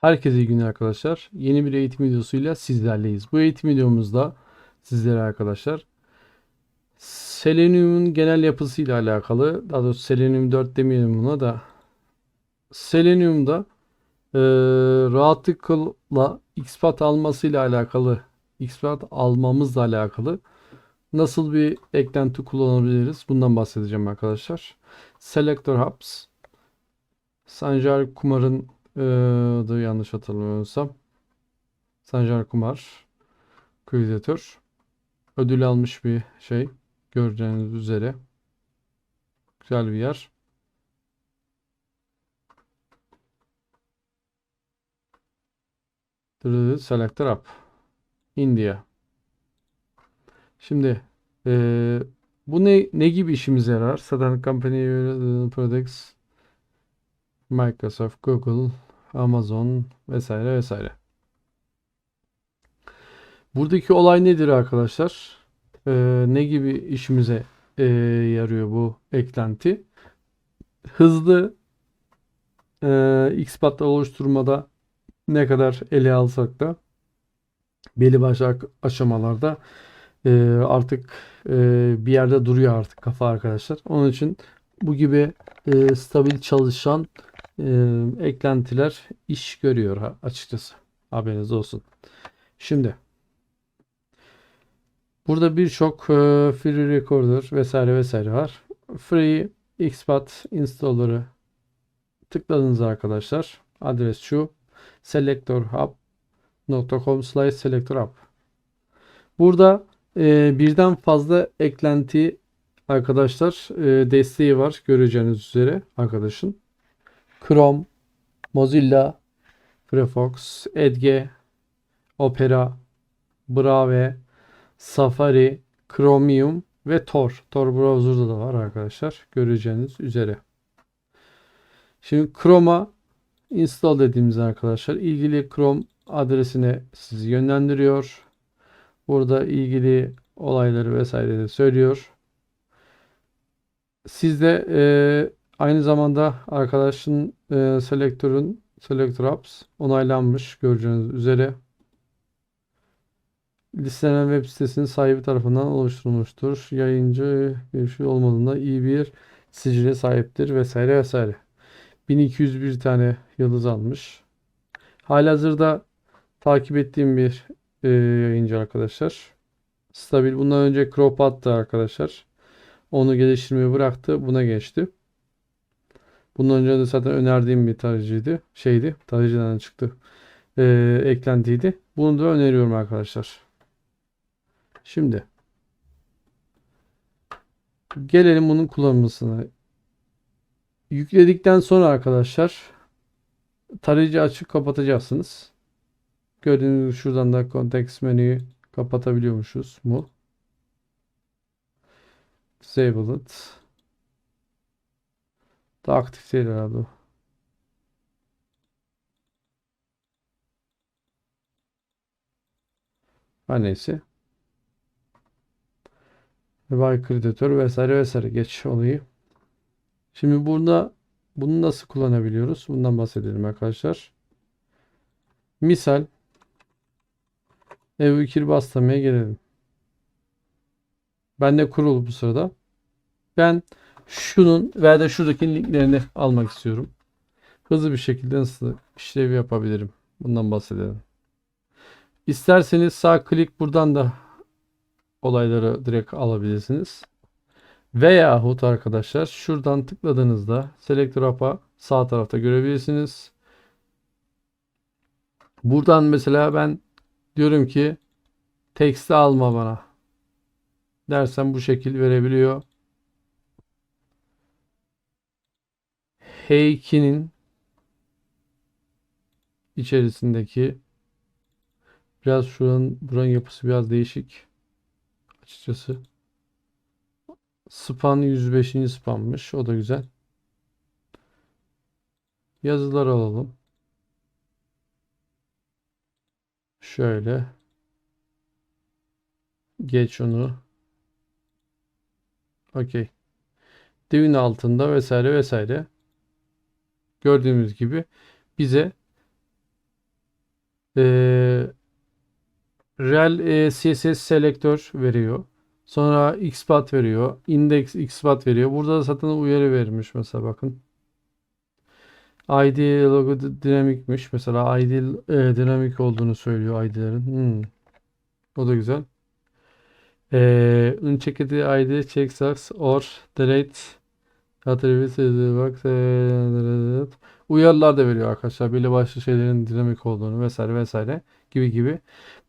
Herkese iyi günler arkadaşlar. Yeni bir eğitim videosuyla sizlerleyiz. Bu eğitim videomuzda sizlere arkadaşlar Selenium'un genel yapısıyla alakalı, daha doğrusu Selenium 4 demeyelim buna da Selenium'da e, rahatlıkla XPath almasıyla alakalı, XPath almamızla alakalı nasıl bir eklenti kullanabiliriz? Bundan bahsedeceğim arkadaşlar. Selector Hubs Sancar Kumar'ın adı yanlış hatırlamıyorsam. Sancar Kumar. Creator. Ödül almış bir şey. Göreceğiniz üzere. Güzel bir yer. Selector Up. India. Şimdi ee, bu ne ne gibi işimize yarar? Southern Company Products Microsoft, Google, Amazon vesaire vesaire. Buradaki olay nedir arkadaşlar? Ee, ne gibi işimize e, yarıyor bu eklenti? Hızlı e, XPath oluşturmada ne kadar ele alsak da belli başlı aşamalarda e, artık e, bir yerde duruyor artık kafa arkadaşlar. Onun için bu gibi e, stabil çalışan e, eklentiler iş görüyor açıkçası. Haberiniz olsun. Şimdi burada birçok free recorder vesaire vesaire var. Free XPath installer'ı tıkladınız arkadaşlar. Adres şu selectorhub.com slash selectorhub Burada e, birden fazla eklenti arkadaşlar e, desteği var göreceğiniz üzere arkadaşın. Chrome, Mozilla, Firefox, Edge, Opera, Brave, Safari, Chromium ve Tor. Tor browser'da da var arkadaşlar. Göreceğiniz üzere. Şimdi Chrome'a install dediğimiz arkadaşlar ilgili Chrome adresine sizi yönlendiriyor. Burada ilgili olayları vesaire de söylüyor. Siz de e, Aynı zamanda arkadaşın e, selektörün Selector Apps onaylanmış göreceğiniz üzere. Listelenen web sitesinin sahibi tarafından oluşturulmuştur. Yayıncı bir şey olmadığında iyi bir sicile sahiptir vesaire vesaire. 1201 tane yıldız almış. Halihazırda takip ettiğim bir e, yayıncı arkadaşlar. Stabil. Bundan önce Cropat'tı arkadaşlar. Onu geliştirmeyi bıraktı. Buna geçti. Bundan önce de zaten önerdiğim bir tarayıcıydı. Şeydi. Tarayıcıdan çıktı. Ee, eklentiydi. Bunu da öneriyorum arkadaşlar. Şimdi gelelim bunun kullanılmasına. Yükledikten sonra arkadaşlar tarayıcı açıp kapatacaksınız. Gördüğünüz gibi şuradan da context menüyü kapatabiliyormuşuz mu? Disable it. Da aktif değil herhalde. Her neyse. Buy kreditor vesaire vesaire geç olayı. Şimdi burada bunu nasıl kullanabiliyoruz? Bundan bahsedelim arkadaşlar. Misal ev ikili baslamaya gelelim. Ben de kurulu bu sırada. Ben şunun veya da şuradaki linklerini almak istiyorum. Hızlı bir şekilde nasıl işlevi yapabilirim? Bundan bahsedelim. İsterseniz sağ klik buradan da olayları direkt alabilirsiniz. Veyahut arkadaşlar şuradan tıkladığınızda Selector App'a sağ tarafta görebilirsiniz. Buradan mesela ben diyorum ki teksti alma bana dersem bu şekil verebiliyor. H2'nin içerisindeki biraz şuranın buranın yapısı biraz değişik açıkçası. Span 105. spanmış. O da güzel. Yazılar alalım. Şöyle. Geç onu. Okey. Divin altında vesaire vesaire gördüğümüz gibi bize Ee, Rel e, CSS selektör veriyor. Sonra XPath veriyor. Index XPath veriyor. Burada da zaten uyarı vermiş mesela bakın. ID logo dinamikmiş. Mesela ID e, dinamik olduğunu söylüyor ID'lerin. Hmm. O da güzel. Ee, unchecked ID checksums or delete bak uyarılar da veriyor arkadaşlar. Belli başlı şeylerin dinamik olduğunu vesaire vesaire gibi gibi.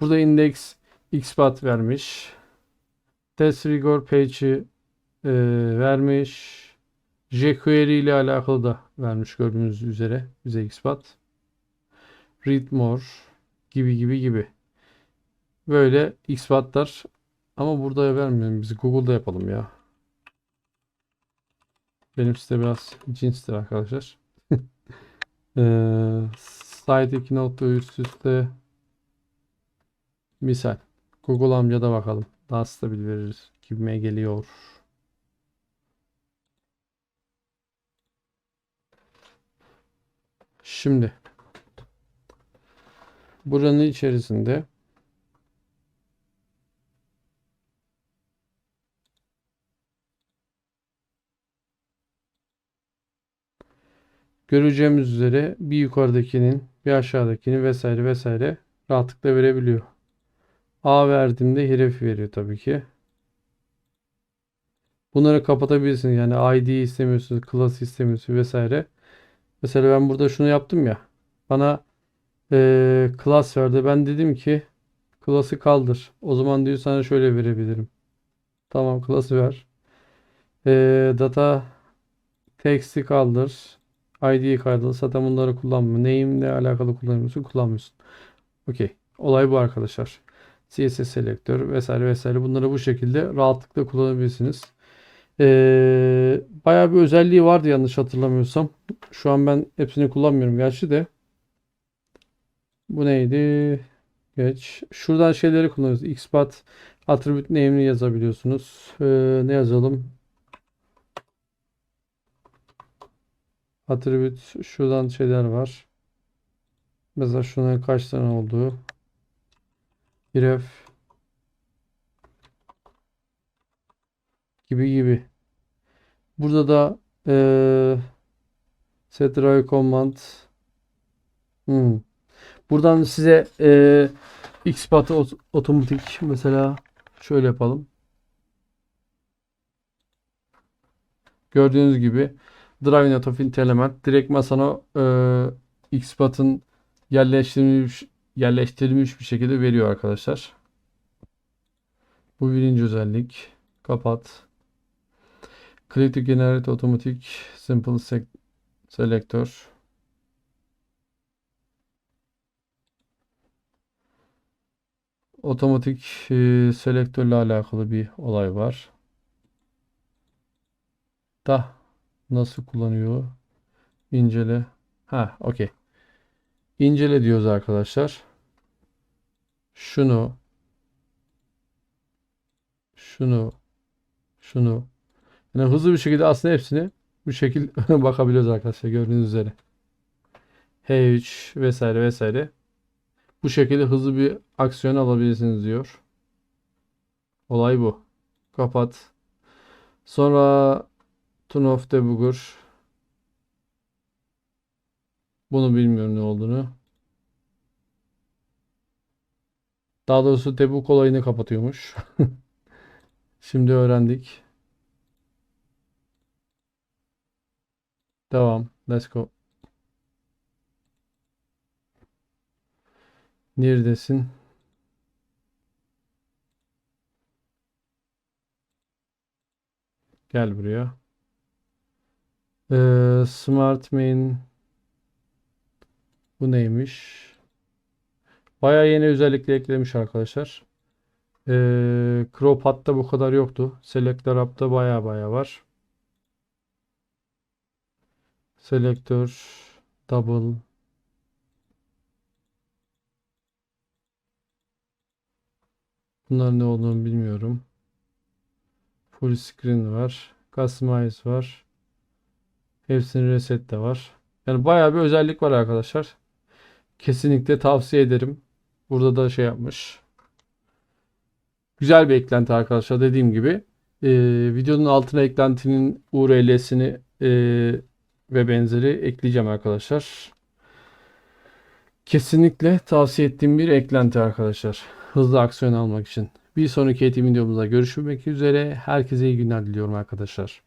Burada index xpath vermiş. Test rigor page'i e, vermiş. jQuery ile alakalı da vermiş gördüğünüz üzere bize xpath. Read more gibi gibi gibi. Böyle xpath'lar ama burada vermiyorum. Biz Google'da yapalım ya. Benim site biraz cinstir arkadaşlar. Ee, site 2 nokta üst üste misal. Google amcada bakalım. Daha stabil verir gibime geliyor. Şimdi buranın içerisinde göreceğimiz üzere bir yukarıdakinin bir aşağıdakini vesaire vesaire rahatlıkla verebiliyor. A verdiğimde herif veriyor tabii ki. Bunları kapatabilirsiniz. Yani ID istemiyorsunuz, class istemiyorsunuz vesaire. Mesela ben burada şunu yaptım ya. Bana eee class verdi. Ben dedim ki class'ı kaldır. O zaman diyor sana şöyle verebilirim. Tamam class'ı ver. Eee, data text'i kaldır. ID'yi kaldır. Zaten bunları kullanma. Name ile alakalı kullanıyorsun. Kullanmıyorsun. Okey. Olay bu arkadaşlar. CSS selektör vesaire vesaire bunları bu şekilde rahatlıkla kullanabilirsiniz. Ee, bayağı bir özelliği vardı yanlış hatırlamıyorsam. Şu an ben hepsini kullanmıyorum gerçi de. Bu neydi? Geç. Şuradan şeyleri kullanıyoruz. XPath attribute name'ini yazabiliyorsunuz. Ee, ne yazalım? Attribute şuradan şeyler var. Mesela şuna kaç tane olduğu. Ref gibi gibi. Burada da eee set try command Hmm. Buradan size eee XPath ot- otomatik mesela şöyle yapalım. Gördüğünüz gibi Drive Not of Int Element direkt masana eee XPath'ın yerleştirilmiş yerleştirilmiş bir şekilde veriyor arkadaşlar. Bu birinci özellik. Kapat. Click generate automatic simple sec- selector. Otomatik e, selektörle alakalı bir olay var. Da nasıl kullanıyor? İncele. Ha, okey. İncele diyoruz arkadaşlar. Şunu şunu şunu yani hızlı bir şekilde aslında hepsini bu şekil bakabiliyoruz arkadaşlar gördüğünüz üzere. H3 vesaire vesaire. Bu şekilde hızlı bir aksiyon alabilirsiniz diyor. Olay bu. Kapat. Sonra Turn off debugger. Bunu bilmiyorum ne olduğunu. Daha doğrusu debug olayını kapatıyormuş. Şimdi öğrendik. Devam. Let's go. Neredesin? Gel buraya. Ee, Smart Main bu neymiş? Bayağı yeni özellikle eklemiş arkadaşlar. Ee, CropHat'ta bu kadar yoktu. Selector App'ta bayağı bayağı var. Selektör Double Bunlar ne olduğunu bilmiyorum. Full screen var. Customize var. Hepsinin reset de var. Yani bayağı bir özellik var arkadaşlar. Kesinlikle tavsiye ederim. Burada da şey yapmış. Güzel bir eklenti arkadaşlar dediğim gibi. Ee, videonun altına eklentinin URL'sini e, ve benzeri ekleyeceğim arkadaşlar. Kesinlikle tavsiye ettiğim bir eklenti arkadaşlar. Hızlı aksiyon almak için. Bir sonraki eğitim videomuzda görüşmek üzere. Herkese iyi günler diliyorum arkadaşlar.